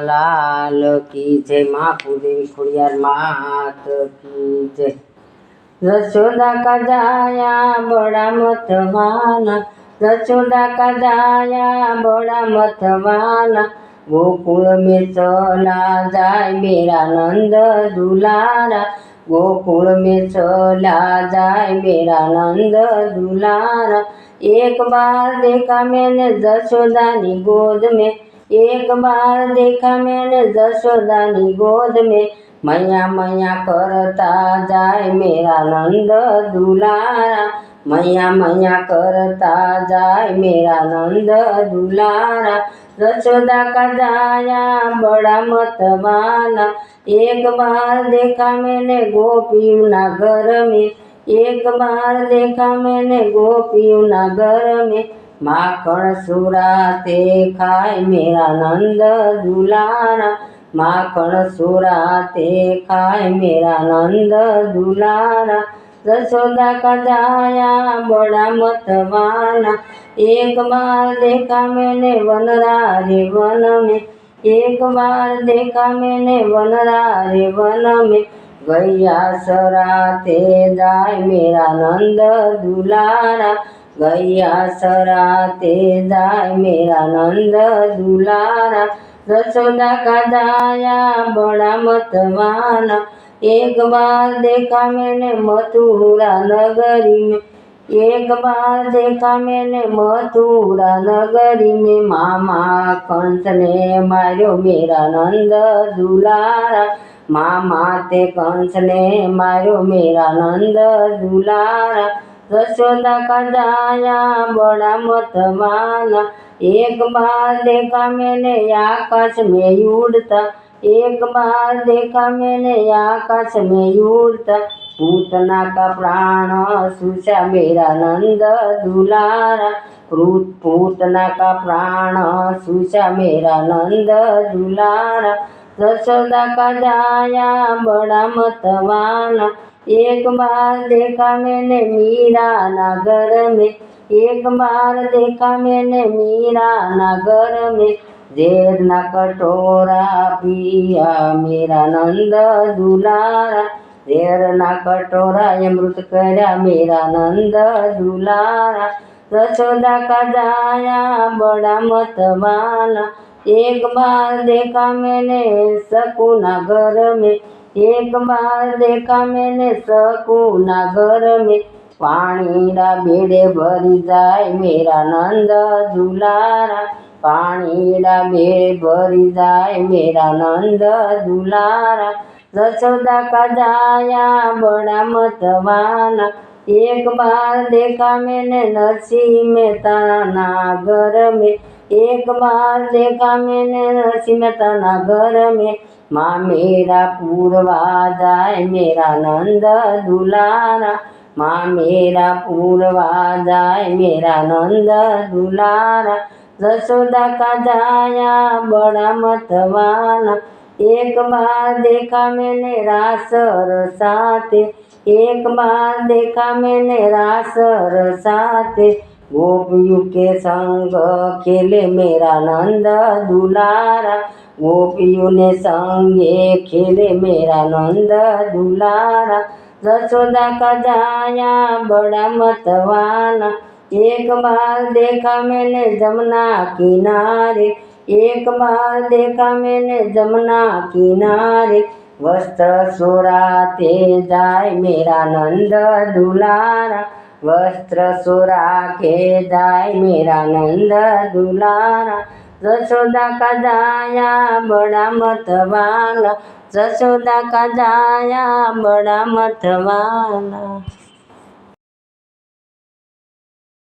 લાલ કી જય મહાપુરી ખોડિયાર, માત કી જય. રસોદા કદાયા બડા મથવાના રસોદા કદાયા બડા મથવાના. ગોકુળ મે ચલા જાય મેરા નંદ દુલારા. ગોકુળ મે ચલા જાય મેરા નંદ દુલારા. એક બાર દેખા મેને જશોદાની ગોદ મેં एक बार देखा मैंने जशोदानी गोद में, मैया मैया करता जाए मेरा नंद दुलारा। मैया मैया करता जाए मेरा नंद दुलारा। रसोदा का जाया बड़ा मतवाना एक बार देखा मैंने गोपियों ना घर में, एक बार देखा मैंने गोपियों ना घर में। માખણ સુરા તે ખાય મેરા નંદ દુલારા માખણ સુરા તે ખાય મેરા નંદ દુલારા રસોદા કદાયા બડા મતવાના. એક બાર દેખા મેને વનરા રે વન મેં એક બાર દેખા મેને વનરા રે વન મેં ગયા સરા તે જાય મેરા નંદ દુલારા जाय मेरा नंद दुलारा रसोदा का जाया बड़ा मतवाना एक बार देखा मैंने मथुरा नगरी में एक बार देखा मैंने मथुरा नगरी में मामा कंस ने मारो मेरा नंद दुलारा मामा ते कंस ने मारो मेरा नंद दुलारा रसोदा का जाया बड़ा मतवाना एक बार देखा मैंने आकाश में उड़ता। एक बार देखा मैंने आकाश में उड़ता। पूतना का प्राण सुषा मेरा नंद दुलारा। क्रूत पूतना का प्राण सुषा मेरा नंद दुलारा। रसोदा का जाया बड़ा मतवाना एक बार देखा मैंने मीरा नगर में एक बार देखा मैंने मीरा नगर में ઝેર ના કટોરા પિયા મેરા નંદ દુલારા ઝેરના કટોરા અમૃત કર્યા મેરા નંદ દુલારા રસોદા का जाया बड़ा मतवाना एक बार देखा मैंने सकुना घर में એક બાર દેખા મેને સકુના ઘર મે. પાણીના બેડે ભરી જાય મેરા નંદ દુલારા. પાણીના બેડે ભરી જાય મેરા નંદ દુલારા. જશોદા કદાયા બડા મતવાના. એક બાર દેખા મેને નરસિંહ મહેતાના ઘર મે. એક બાર દેખા મેને નરસિંહ મહેતાના ઘર મેં. में मेरा पूर्वा जाए मेरा नंद दुलारा। माँ मेरा पूर्वा जाए मेरा नंद दुलारा। रसोदा का जाया, बड़ा मतवाना एक बार देखा मैंने रासर साथे। एक बार देखा मैंने रासर साथे। गोपियों के संग खेले मेरा नंद दुलारा। ગોપીઓને સંગે ખેલે મેરા નંદ દુલારા. જશોદા કજાયા બડા મતવાના. એક બાર દેખા મેને જમના કિનારે. એક બાર દેખા મેને જમના કિનારે. વસ્ત્ર સુરાતે જાય મેરા નંદ દુલારા. વસ્ત્ર સુરા કે જાય મેરા નંદ દુલારા. જશોદા કદાયા બડા મતવાલા જશોદા કદાયા બડા મતવાલા